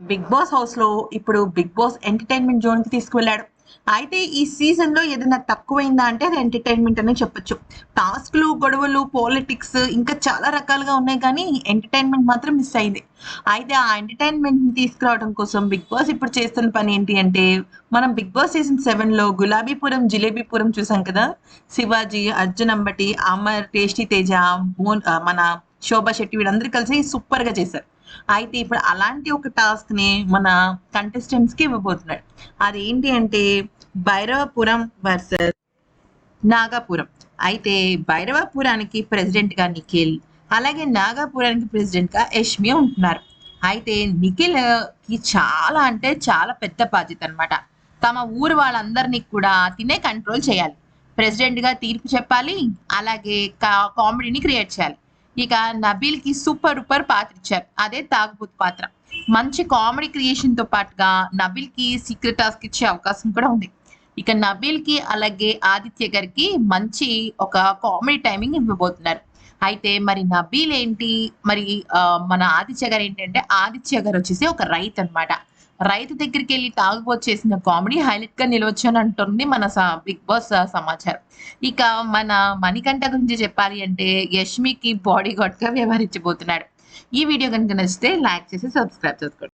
Big boss హౌస్లో ఇప్పుడు big boss entertainment జోన్కి తీసుకువెళ్ళాడు. అయితే ఈ సీజన్లో ఏదైనా తక్కువైందా అంటే అది ఎంటర్టైన్మెంట్ అనే చెప్పొచ్చు. టాస్క్లు గొడవలు పాలిటిక్స్ ఇంకా చాలా రకాలుగా ఉన్నాయి కానీ ఎంటర్టైన్మెంట్ మాత్రం మిస్ అయింది. అయితే ఆ ఎంటర్టైన్మెంట్ని తీసుకురావడం కోసం బిగ్ బాస్ ఇప్పుడు చేస్తున్న పని ఏంటి అంటే మనం బిగ్ బాస్ సీజన్ సెవెన్లో గులాబీపురం జిలేబీపురం చూసాం కదా? శివాజీ అర్జున్ అంబటి అమర్ టేస్టీ తేజ మోన్ మన శోభా శెట్టి వీళ్ళందరూ కలిసి సూపర్గా చేశారు. అయితే ఇప్పుడు అలాంటి ఒక టాస్క్ని మన కంటెస్టెంట్స్కి ఇవ్వబోతున్నాడు. అదేంటి అంటే భైరవపురం వర్సెస్ నాగాపురం. అయితే భైరవపురానికి ప్రెసిడెంట్గా నిఖిల్ అలాగే నాగాపురానికి ప్రెసిడెంట్గా యష్మి ఉంటున్నారు. అయితే నిఖిల్కి చాలా అంటే చాలా పెద్ద బాధ్యత అన్నమాట. తమ ఊరు వాళ్ళందరినీ కూడా తినే కంట్రోల్ చేయాలి. ప్రెసిడెంట్గా తీర్పు చెప్పాలి అలాగే కా- కామెడీని క్రియేట్ చేయాలి. ఇక నబీల్కి సూపర్ సూపర్ పాత్ర ఇచ్చారు. అదే తాగుబోతు పాత్ర. మంచి కామెడీ క్రియేషన్తో పాటుగా నబీల్కి సీక్రెట్ టాస్క్ ఇచ్చే అవకాశం కూడా ఉంది. ఇక నబీల్కి అలాగే ఆదిత్య గారికి మంచి ఒక కామెడీ టైమింగ్ ఇవ్వబోతున్నారు. అయితే మరి నబీల్ ఏంటి? మరి మన ఆదిత్య గారు ఏంటంటే ఆదిత్య గారు వచ్చేసి ఒక రైతు అన్నమాట రైతు దగ్గరికి వెళ్ళి తాగుబోతు కామెడీ హైలైట్గా నిలవచ్చు అని అంటుంది మన స- బిగ్ బాస్ సమాచారం. ఇక మన మణికంఠ గురించి చెప్పాలి అంటే యష్మికి బాడీ గార్డ్గా వ్యవహరించబోతున్నాడు. ఈ వీడియో కనుక నచ్చితే లైక్ చేసి సబ్స్క్రైబ్ చేసుకోండి.